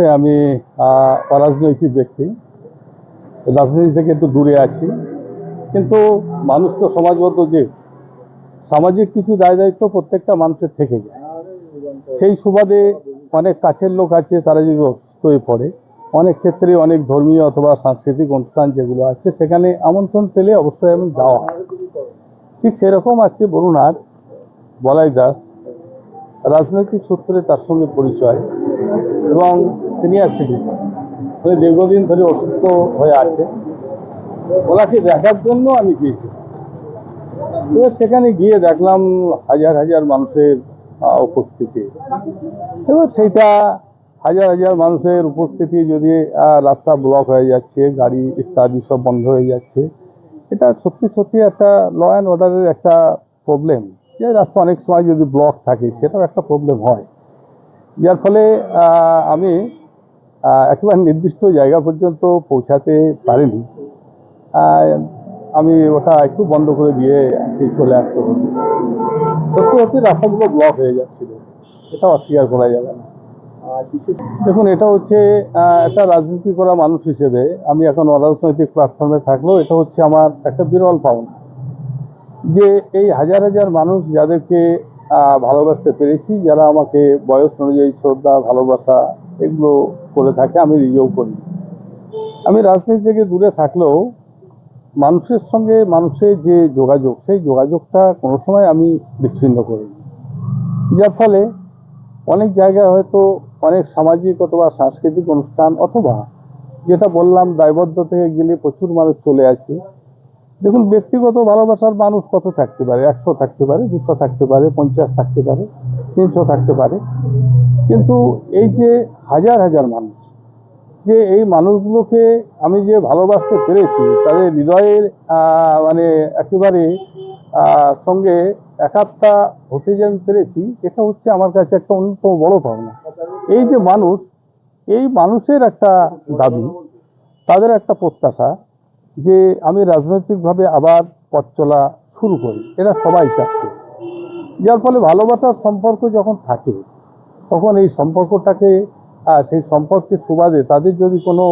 মুহূর্তে আমি অরাজনৈতিক ব্যক্তি। রাজনীতি থেকে একটু দূরে আছি। কিন্তু মানুষ তো সমাজবদ্ধ যে, সামাজিক কিছু দায় দায়িত্ব প্রত্যেকটা মানুষের থেকে যায়। সেই সুবাদে অনেক কাছের লোক আছে, তারা যদি অসুস্থ হয়ে পড়ে, অনেক ক্ষেত্রে অনেক ধর্মীয় অথবা সাংস্কৃতিক অনুষ্ঠান যেগুলো আছে, সেখানে আমন্ত্রণ পেলে অবশ্যই আমি যাওয়া হয়। ঠিক সেরকম আজকে বলুন আর বলাই দাস, রাজনৈতিক সূত্রে তার সঙ্গে পরিচয়। এবং সিনিয়র সিটিজেন উনি দীর্ঘদিন ধরে অসুস্থ হয়ে আছে। ওনাকে দেখার জন্য আমি গিয়েছি। এবার সেখানে গিয়ে দেখলাম হাজার হাজার মানুষের উপস্থিতি। এবার সেইটা হাজার হাজার মানুষের উপস্থিতি যদি রাস্তা ব্লক হয়ে যাচ্ছে, গাড়ি ইত্যাদি সব বন্ধ হয়ে যাচ্ছে, এটা সত্যি সত্যি একটা ল অ্যান্ড অর্ডারের একটা প্রবলেম যে রাস্তা অনেক সময় যদি ব্লক থাকে, সেটাও একটা প্রবলেম হয়। যার ফলে আমি একেবারে নির্দিষ্ট জায়গা পর্যন্ত পৌঁছাতে পারেনি। আমি ওটা একটু বন্ধ করে দিয়ে চলে আসতে হতো সত্যি সত্যি রাস্তাগুলো ব্লক হয়ে যাচ্ছিল। এটা অস্বীকার করা যাবে না। দেখুন এটা হচ্ছে একটা রাজনীতি করা মানুষ হিসেবে আমি এখন অরাজনৈতিক প্ল্যাটফর্মে থাকলেও এটা হচ্ছে আমার একটা বিরল পাওনা। যে এই হাজার হাজার মানুষ যাদেরকে ভালোবাসতে পেরেছি যারা আমাকে বয়স অনুযায়ী শ্রদ্ধা ভালোবাসা এগুলো করে থাকে, আমি নিজেও করি। আমি রাজনীতি থেকে দূরে থাকলেও মানুষের সঙ্গে মানুষের যে যোগাযোগ, সেই যোগাযোগটা কোনো সময় আমি বিচ্ছিন্ন করিনি। যার ফলে অনেক জায়গায় হয়তো অনেক সামাজিক অথবা সাংস্কৃতিক অনুষ্ঠান অথবা যেটা বললাম, দায়বদ্ধ থেকে গেলে প্রচুর মানুষ চলে আসে। দেখুন, ব্যক্তিগত ভালোবাসার মানুষ কত থাকতে পারে? একশো থাকতে পারে, দুশো থাকতে পারে, পঞ্চাশ থাকতে পারে, তিনশো থাকতে পারে। কিন্তু এই যে হাজার হাজার মানুষ, যে এই মানুষগুলোকে আমি যে ভালোবাসতে পেরেছি, তাদের হৃদয়ের মানে একেবারে সঙ্গে একাত্মা হতে যে আমি পেরেছি, এটা হচ্ছে আমার কাছে একটা অন্যতম বড় পাওনা এই যে মানুষ, এই মানুষের একটা দাবি, তাদের একটা প্রত্যাশা যে আমি রাজনৈতিকভাবে আবার পথ চলা শুরু করি। এরা সবাই চাচ্ছে। যার ফলে ভালোবাসার সম্পর্ক যখন থাকে তখন এই সম্পর্কটাকে সেই সম্পর্কের সুবাদে তাদের যদি কোনো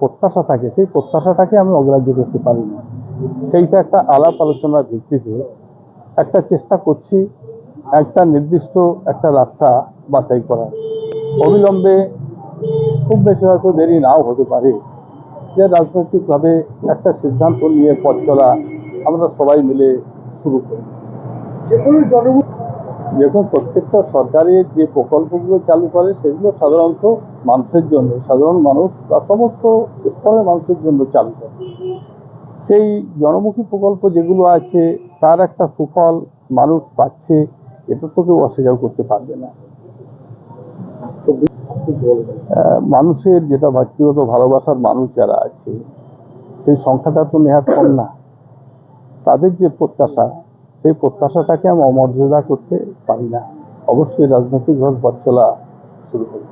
প্রত্যাশা থাকে, সেই প্রত্যাশাটাকে আমি অগ্রাহ্য করতে পারি না। সেইটা একটা আলাপ আলোচনার ভিত্তিতে একটা চেষ্টা করছি একটা নির্দিষ্ট একটা রাস্তা বাছাই করার। অবিলম্বে খুব বেশি হয়তো দেরি নাও হতে পারে যে রাজনৈতিকভাবে একটা সিদ্ধান্ত নিয়ে পথ চলা আমরা সবাই মিলে শুরু করি। দেখুন, প্রত্যেকটা সরকারের যে প্রকল্পগুলো চালু করে, সেগুলো সাধারণত মানুষের জন্য, সাধারণ মানুষ বা সমস্ত স্তরের মানুষের জন্য চালু করে। সেই জনমুখী প্রকল্প যেগুলো আছে, তার একটা সুফল মানুষ পাচ্ছে, এটা তো কেউ অস্বীকার করতে পারবে না। মানুষের যেটা ব্যক্তিগত ভালোবাসার মানুষ যারা আছে, সেই সংখ্যাটা তো নেহাত কম না। তাদের যে প্রত্যাশা সেই প্রত্যাশাটাকে আমি অমর্যাদা করতে পারি না। অবশ্যই রাজনৈতিকভাবে পথ চলা শুরু করি